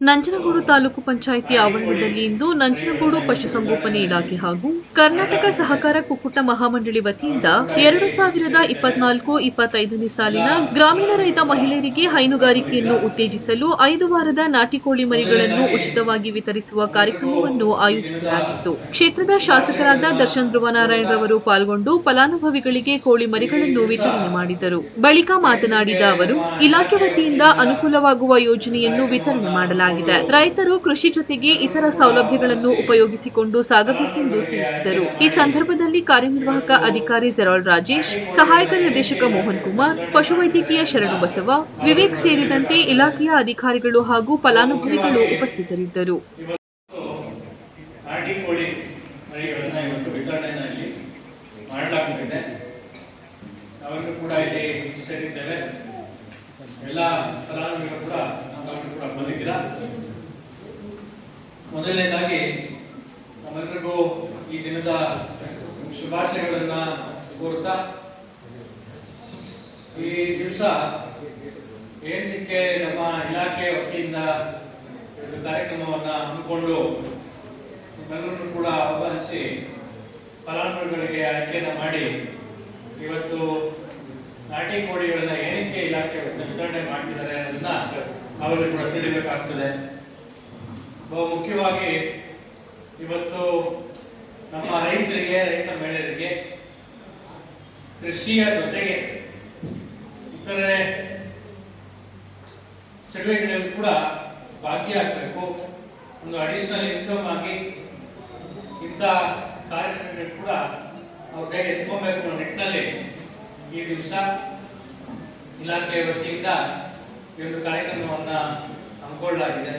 ನಂಜನಗೂಡು ತಾಲೂಕು ಪಂಚಾಯಿತಿ ಆವರಣದಲ್ಲಿ ಇಂದು ನಂಜನಗೂಡು ಪಶುಸಂಗೋಪನೆ ಇಲಾಖೆ ಹಾಗೂ ಕರ್ನಾಟಕ ಸಹಕಾರ ಕುಕ್ಕುಟ ಮಹಾಮಂಡಳಿ ವತಿಯಿಂದ ಎರಡು ಸಾವಿರದ ಇಪ್ಪತ್ನಾಲ್ಕು ಇಪ್ಪತ್ತೈದನೇ ಸಾಲಿನ ಗ್ರಾಮೀಣ ರೈತ ಮಹಿಳೆಯರಿಗೆ ಹೈನುಗಾರಿಕೆಯನ್ನು ಉತ್ತೇಜಿಸಲು ಐದು ವಾರದ ನಾಟಿ ಕೋಳಿ ಮರಿಗಳನ್ನು ಉಚಿತವಾಗಿ ವಿತರಿಸುವ ಕಾರ್ಯಕ್ರಮವನ್ನು ಆಯೋಜಿಸಲಾಗಿತ್ತು. ಕ್ಷೇತ್ರದ ಶಾಸಕರಾದ ದರ್ಶನ್ ಧ್ರುವನಾರಾಯಣರವರು ಪಾಲ್ಗೊಂಡು ಫಲಾನುಭವಿಗಳಿಗೆ ಕೋಳಿ ಮರಿಗಳನ್ನು ವಿತರಣೆ ಮಾಡಿದರು. ಬಳಿಕ ಮಾತನಾಡಿದ ಅವರು, ಇಲಾಖೆ ವತಿಯಿಂದ ಅನುಕೂಲವಾಗುವ ಯೋಜನೆಯನ್ನು ವಿತರಣೆ ಮಾಡಲಾಗಿದೆ. ರೈತರು ಕೃಷಿ ಜೊತೆಗೆ ಇತರ ಸೌಲಭ್ಯಗಳನ್ನು ಉಪಯೋಗಿಸಿಕೊಂಡು ಸಾಗಬೇಕೆಂದು ತಿಳಿಸಿದರು. ಈ ಸಂದರ್ಭದಲ್ಲಿ ಕಾರ್ಯನಿರ್ವಾಹಕ ಅಧಿಕಾರಿ ಜೆರಾಲ್ ರಾಜೇಶ್, ಸಹಾಯಕ ನಿರ್ದೇಶಕ ಮೋಹನ್ ಕುಮಾರ್, ಪಶುವೈದ್ಯಕೀಯ ಶರಣು ಬಸವ, ವಿವೇಕ್ ಸೇರಿದಂತೆ ಇಲಾಖೆಯ ಅಧಿಕಾರಿಗಳು ಹಾಗೂ ಫಲಾನುಭವಿಗಳು ಉಪಸ್ಥಿತರಿದ್ದರು. ಕೂಡ ಇಲ್ಲಿ ಎಲ್ಲ ಫಲಾನುಭವಿಗಳು ಕೂಡ ಕೂಡ ಬಂದಿದ್ದೀರಾ? ಮೊದಲನೇದಾಗಿ ನಮ್ಮೆಲ್ಲರಿಗೂ ಈ ದಿನದ ಶುಭಾಶಯಗಳನ್ನ ಕೋರುತ್ತಾ, ಈ ದಿವಸ ಏನಕ್ಕೆ ನಮ್ಮ ಇಲಾಖೆ ವತಿಯಿಂದ ಒಂದು ಕಾರ್ಯಕ್ರಮವನ್ನ ಹಮ್ಮಿಕೊಂಡು ಕೂಡ ಆಹ್ವಾನಿಸಿ ಫಲಾನುಭವಿಗಳಿಗೆ ಆಯ್ಕೆಯನ್ನು ಮಾಡಿ, ಇವತ್ತು ನಾಟಿ ಕೋಡಿಗಳನ್ನ ಏನಕ್ಕೆ ಇಲಾಖೆ ವಿಸ್ತರಣೆ ಮಾಡ್ತಿದ್ದಾರೆ ಅನ್ನೋದನ್ನ ನಾವೆಲ್ಲರೂ ಕೂಡ ತಿಳಿಬೇಕಾಗ್ತದೆ. ಬಹು ಮುಖ್ಯವಾಗಿ ಇವತ್ತು ನಮ್ಮ ರೈತರಿಗೆ, ರೈತ ಮಹಿಳೆಯರಿಗೆ, ಕೃಷಿಯ ಜೊತೆಗೆ ಇತರೆ ಚಟುವಟಿಕೆಗಳಲ್ಲಿ ಕೂಡ ಭಾಗಿಯಾಗಬೇಕು. ಒಂದು ಅಡಿಷನಲ್ ಇನ್ಕಮ್ ಆಗಿ ಇಂಥ ಕಾರ್ಯಕ್ರಮಗಳು ಕೂಡ ಅವ್ರ ಕೈ ಎತ್ಕೊಬೇಕು ಅನ್ನೋ ನಿಟ್ಟಿನಲ್ಲಿ ಈ ದಿವಸ ಇಲಾಖೆಯ ವತಿಯಿಂದ ಈ ಒಂದು ಕಾರ್ಯಕ್ರಮವನ್ನು ಹಮ್ಮಿಕೊಳ್ಳಲಾಗಿದೆ.